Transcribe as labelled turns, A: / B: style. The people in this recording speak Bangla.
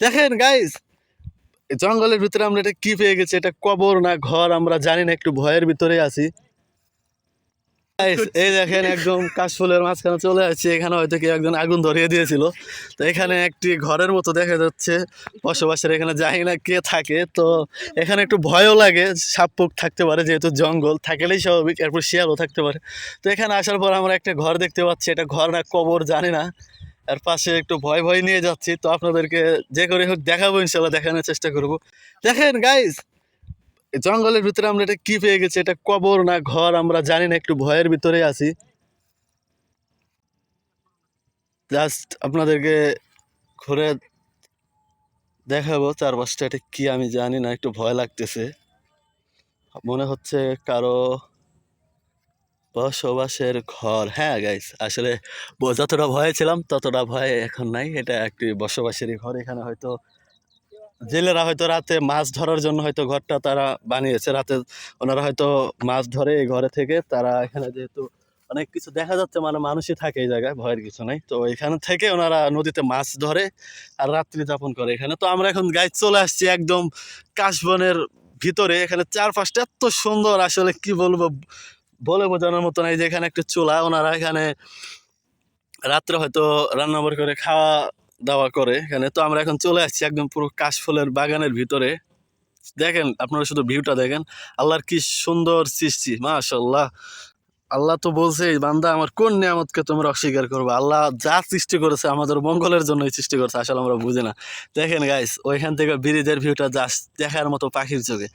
A: দেখেন গাইস জঙ্গলের ভিতরে আমরা এটা কি পেয়ে গেছি? এটা কবর না ঘর? আমরা জানি না, একটু ভয়ের ভিতরে আছি। এই দেখেন, একদম কাশফুলের মাঝখানে চলে আসছে। এখানে হয়তো কেউ একজন আগুন ধরিয়ে দিয়েছিল। তো এখানে একটি ঘরের মতো দেখা যাচ্ছে। বসবাসের এখানে জানি না কে থাকে। তো এখানে একটু ভয়ও লাগে, সাপপুক থাকতে পারে, যেহেতু জঙ্গল। থাকলেই স্বাভাবিক, এরপর শিয়ালও থাকতে পারে। তো এখানে আসার পর আমরা একটা ঘর দেখতে পাচ্ছি। এটা ঘর না কবর জানি না। এর পাশে একটু ভয় ভয় নিয়ে যাচ্ছি, তো আপনাদেরকে যে করে হোক দেখাবো, ইনশাল্লাহ দেখানোর চেষ্টা করব। দেখেন গাইজ জঙ্গলের ভিতরে আমরা এটা কি পেয়ে গেছি? এটা কবর না ঘর আমরা জানি না, একটু ভয়ের ভিতরে আছি। জাস্ট আপনাদেরকে ঘুরে দেখাবো, চারপাশটা এটা কি আমি জানি না, একটু ভয় লাগতেছে। মনে হচ্ছে কারও বসবাসের ঘর। হ্যাঁ গাইস আসলে যতটা ভয়ে ছিলাম, ততটা ভয় এখন নাই। এটা একটি বসবাসেরই ঘর। এখানে হয়তো জেলেরা হয়তো রাতে মাছ ধরার জন্য হয়তো ঘরটা তারা বানিয়েছে। রাতে ওনারা হয়তো মাছ ধরে এই ঘরে থেকে তারা এখানে যেহেতু অনেক কিছু দেখা যাচ্ছে মানে মানুষই থাকে এই জায়গায়, ভয়ের কিছু নাই। তো এখানে থেকে ওনারা নদীতে মাছ ধরে আর রাত্রি যাপন করে এখানে। তো আমরা এখন গাইড চলে আসছি একদম কাশবনের ভিতরে। এখানে চারপাশটা এত সুন্দর, আসলে কি বলব? বলে বোঝানোর মতো নাই যে এখানে একটা চুলা, ওনারা এখানে রাত্রে হয়তো রান্না বাড়ি করে খাওয়া দাওয়া করে এখানে। তো আমরা এখন চলে আসছি একদম পুরো কাশফুলের বাগানের ভিতরে। দেখেন, আপনারা শুধু ভিউটা দেখেন। আল্লাহর কি সুন্দর সৃষ্টি মাশাল্লাহ আল্লাহ তো বলছে বান্দা আমার কোন নিয়ামতকে তোমরা অস্বীকার করবে? আল্লাহ যা সৃষ্টি করেছে, আমাদের মঙ্গলের জন্যই সৃষ্টি করেছে, আসলে আমরা বুঝি না। দেখেন গাইস ওইখান থেকে ব্রিজের ভিউটা জাস্ট দেখার মতো পাখির চোখে।